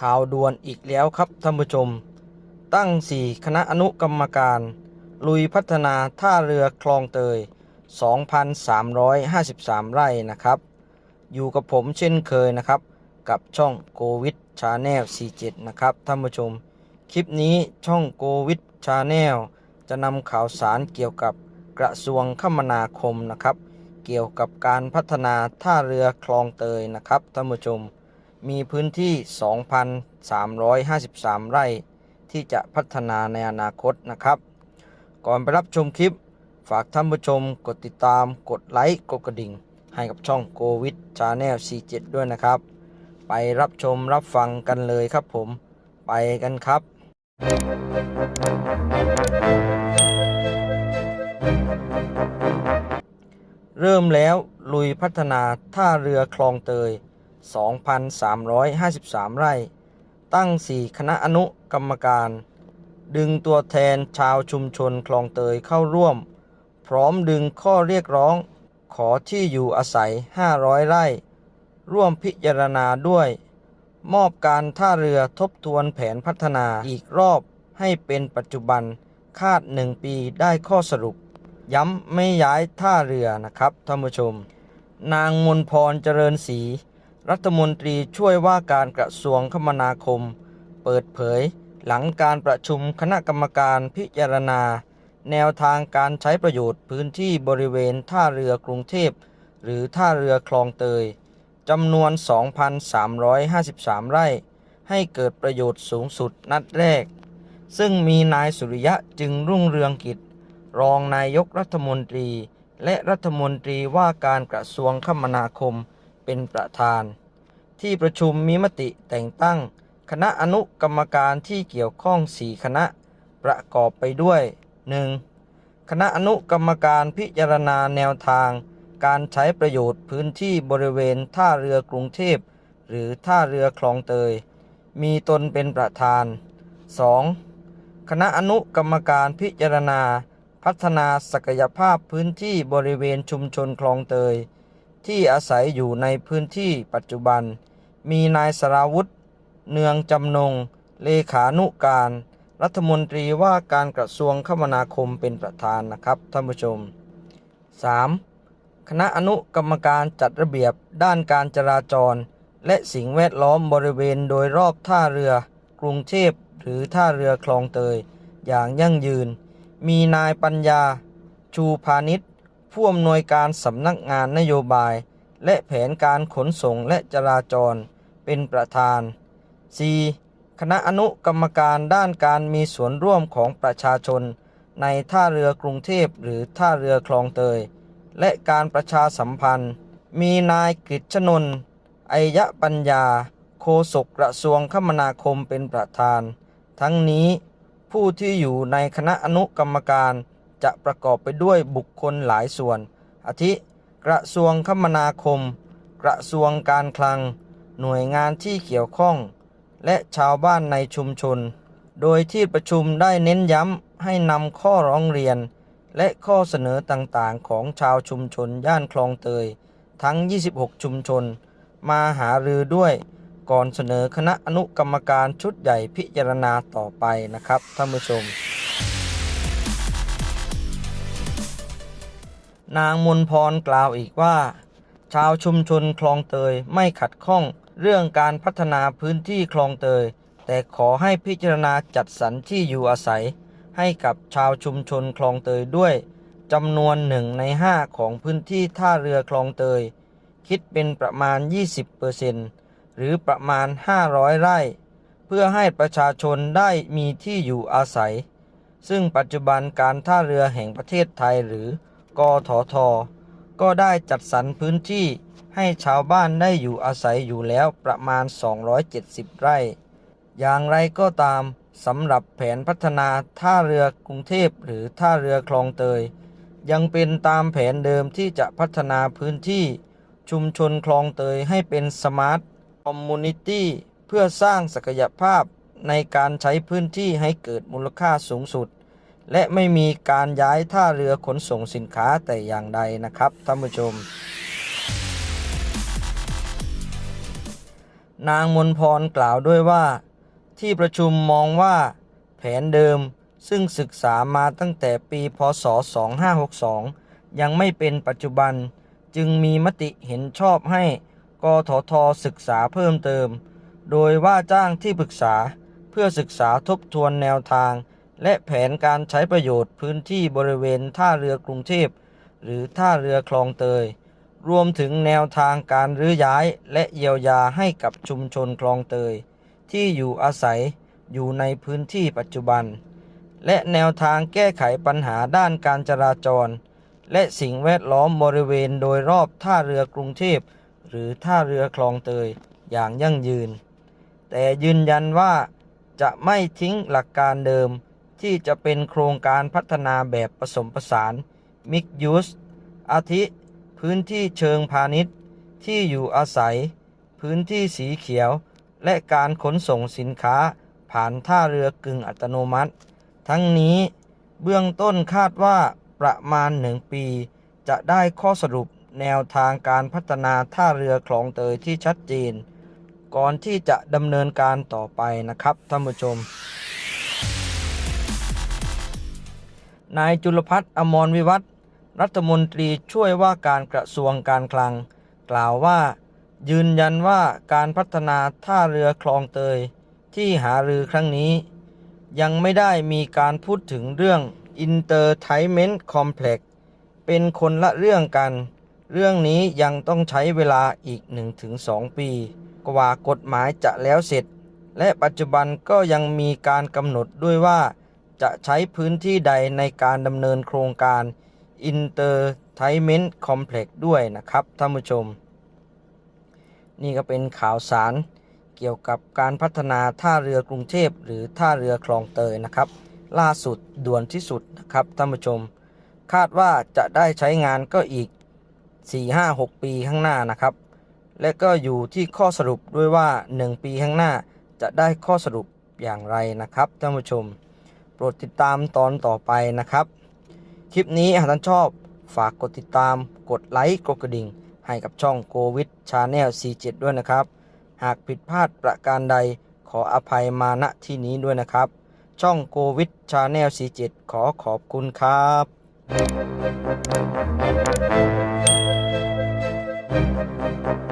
ข่าวด่วนอีกแล้วครับท่านผู้ชม ตั้ง 4 คณะอนุกรรมการ ลุยพัฒนาท่าเรือคลองเตย 2,353 ไร่นะครับ อยู่กับผมเช่นเคยนะครับ กับช่องโกวิดชาแนล47 นะครับท่านผู้ชม คลิปนี้ช่องโกวิดชาแนลจะนำข่าวสารเกี่ยวกับกระทรวงคมนาคมนะครับ เกี่ยวกับการพัฒนาท่าเรือคลองเตยนะครับท่านผู้ชม มีพื้นที่ 2,353 ไร่ที่จะพัฒนาในอนาคตนะครับ ก่อนไปรับชมคลิป ฝากท่านผู้ชมกดติดตามกดไลค์กดกระดิ่ง ให้กับช่องโกวิดชาแนล47 ด้วยนะครับ ไปรับชมรับฟังกันเลยครับผม ไปกันครับ เริ่มแล้วลุยพัฒนาท่าเรือคลองเตย 2,353 ไร่ ตั้ง 4 คณะอนุกรรมการ ดึงตัวแทนชาวชุมชนคลองเตยเข้าร่วม พร้อมดึงข้อเรียกร้อง ขอที่อยู่อาศัย 500 ไร่ ร่วมพิจารณาด้วย มอบการท่าเรือทบทวนแผนพัฒนาอีกรอบให้เป็นปัจจุบันคาด 1 ปีได้ข้อสรุป ย้ำไม่ย้ายท่าเรือนะครับท่านผู้ชม นางมนพรเจริญศรี รัฐมนตรีช่วยว่าการกระทรวงคมนาคม เปิดเผย หลังการประชุมคณะกรรมการพิจารณา แนวทางการใช้ประโยชน์พื้นที่บริเวณท่าเรือกรุงเทพ หรือท่าเรือคลองเตยจำนวน 2,353 ไร่ ให้เกิดประโยชน์สูงสุดนัดแรก ซึ่งมีนายสุริยะจึงรุ่งเรืองกิจ รองนายกรัฐมนตรี และรัฐมนตรีว่าการกระทรวงคมนาคมเป็นประธาน ที่ประชุมมีมติแต่งตั้ง คณะอนุกรรมการที่เกี่ยวข้อง 4 คณะประกอบไปด้วย 1. คณะอนุกรรมการพิจารณาแนวทาง การใช้ประโยชน์พื้นที่บริเวณท่าเรือกรุงเทพ หรือท่าเรือคลองเตย มีตนเป็นประธาน 2. คณะอนุกรรมการพิจารณา พัฒนาศักยภาพพื้นที่บริเวณชุมชนคลองเตย ที่อาศัยอยู่ในพื้นที่ปัจจุบัน มีนายสราวุธ เนืองจำนง เลขานุการ รัฐมนตรีว่าการกระทรวงคมนาคมเป็นประธานนะครับท่านผู้ชม 3. คณะอนุกรรมการจัดระเบียบด้านการจราจร และสิ่งแวดล้อมบริเวณโดยรอบท่าเรือ กรุงเทพหรือท่าเรือคลองเตย อย่างยั่งยืน มีนายปัญญา ชูพาณิชย์ผู้อำนวยการสำนักงานนโยบาย และแผนการขนส่งและจราจรเป็นประธาน 4. คณะอนุกรรมการด้านการมีส่วนร่วมของประชาชน ในท่าเรือกรุงเทพหรือท่าเรือคลองเตย และการประชาสัมพันธ์ มีนายกฤษณนท์ไอยะปัญญา โฆษกกระทรวงคมนาคมเป็นประธาน ทั้งนี้ผู้ที่อยู่ในคณะอนุกรรมการจะประกอบไปด้วยบุคคลหลายส่วน อาทิ กระทรวงคมนาคม กระทรวงการคลัง หน่วยงานที่เกี่ยวข้อง และชาวบ้านในชุมชน โดยที่ประชุมได้เน้นย้ำให้นำข้อร้องเรียน และข้อเสนอต่างๆ ของชาวชุมชนย่านคลองเตย ทั้ง 26 ชุมชน มาหารือด้วยก่อนเสนอคณะอนุกรรมการชุดใหญ่พิจารณาต่อไปนะครับท่านผู้ชม นางมนพรกล่าวอีกว่า ชาวชุมชนคลองเตยไม่ขัดข้องเรื่องการพัฒนาพื้นที่คลองเตย แต่ขอให้พิจารณาจัดสรรที่อยู่อาศัย ให้กับชาวชุมชนคลองเตยด้วยจำนวนหนึ่งในห้าของพื้นที่ท่าเรือคลองเตย คิดเป็นประมาณ 20%หรือประมาณ 500 ไร่ เพื่อให้ประชาชนได้มีที่อยู่อาศัย ซึ่งปัจจุบันการท่าเรือแห่งประเทศไทยหรือ กททก็ได้จัดสรรพื้นที่ให้ชาวบ้านได้อยู่อาศัยอยู่แล้วประมาณ 270 ไร่ อย่างไรก็ตามสำหรับแผนพัฒนาท่าเรือกรุงเทพหรือท่าเรือคลองเตย ยังเป็นตามแผนเดิมที่จะพัฒนาพื้นที่ชุมชนคลองเตยให้เป็นสมาร์ทคอมมูนิตี้เพื่อสร้างศักยภาพในการใช้พื้นที่ให้เกิดมูลค่าสูงสุด และไม่มีการย้ายท่าเรือขนส่งสินค้าแต่อย่างใดนะครับท่านผู้ชม นางมนพรกล่าวด้วยว่า ที่ประชุมมองว่า แผนเดิมซึ่งศึกษามาตั้งแต่ปีพศ 2562 ยังไม่เป็นปัจจุบัน จึงมีมติเห็นชอบให้กททศึกษาเพิ่มเติม โดยว่าจ้างที่ปรึกษาเพื่อศึกษาทบทวนแนวทาง และแผนการใช้ประโยชน์พื้นที่บริเวณท่าเรือกรุงเทพ หรือท่าเรือคลองเตย รวมถึงแนวทางการรื้อย้ายและเยียวยาให้กับชุมชนคลองเตย ที่อยู่อาศัยอยู่ในพื้นที่ปัจจุบัน และแนวทางแก้ไขปัญหาด้านการจราจร และสิ่งแวดล้อมบริเวณโดยรอบท่าเรือกรุงเทพ หรือท่าเรือคลองเตยอย่างยั่งยืน แต่ยืนยันว่าจะไม่ทิ้งหลักการเดิม ที่จะเป็นโครงการพัฒนาแบบผสมผสาน มิกยูสอาทิ พื้นที่เชิงพาณิชย์ ที่อยู่อาศัย พื้นที่สีเขียว และการขนส่งสินค้าผ่านท่าเรือกึ่งอัตโนมัติ ทั้งนี้เบื้องต้นคาดว่าประมาณหนึ่งปี จะได้ข้อสรุปแนวทางการพัฒนาท่าเรือคลองเตยที่ชัดเจน ก่อนที่จะดำเนินการต่อไปนะครับท่านผู้ชม นายจุลพัฒน์อมรวิวัฒรัฐมนตรีช่วยว่าการกระทรวงการคลัง กล่าวว่า ยืนยันว่าการพัฒนาท่าเรือคลองเตยที่หารือครั้งนี้ ยังไม่ได้มีการพูดถึงเรื่อง Intertainment Complex เป็นคนละเรื่องกัน เรื่องนี้ยังต้องใช้เวลาอีก 1-2 ปี กว่ากฎหมายจะแล้วเสร็จ และปัจจุบันก็ยังมีการกำหนดด้วยว่า จะใช้พื้นที่ใดในการดำเนินโครงการ Intertainment Complex ด้วยนะครับท่านผู้ชม นี่ก็เป็นข่าวสารเกี่ยวกับการพัฒนาท่าเรือกรุงเทพหรือท่าเรือคลองเตยนะครับ ล่าสุดด่วนที่สุดนะครับท่านผู้ชม คาดว่าจะได้ใช้งานก็อีก 4-5-6 ปีข้างหน้านะครับ และก็อยู่ที่ข้อสรุปด้วยว่า 1 ปีข้างหน้าจะได้ข้อสรุปอย่างไรนะครับท่านผู้ชม ปรดติดตามตอนต่อไปนะครับ คลิปนี้หากท่านชอบฝากกดติดตาม กดไลค์กดกระดิ่ง ให้กับช่องโ o วิดชาแนล47ด้วยนะครับ หากผิดพลาดประการใดขออภัยมาณที่นี้ด้วยนะครับ ช่องโ o วิดชาแนล47ขอขอบคุณครับ Thank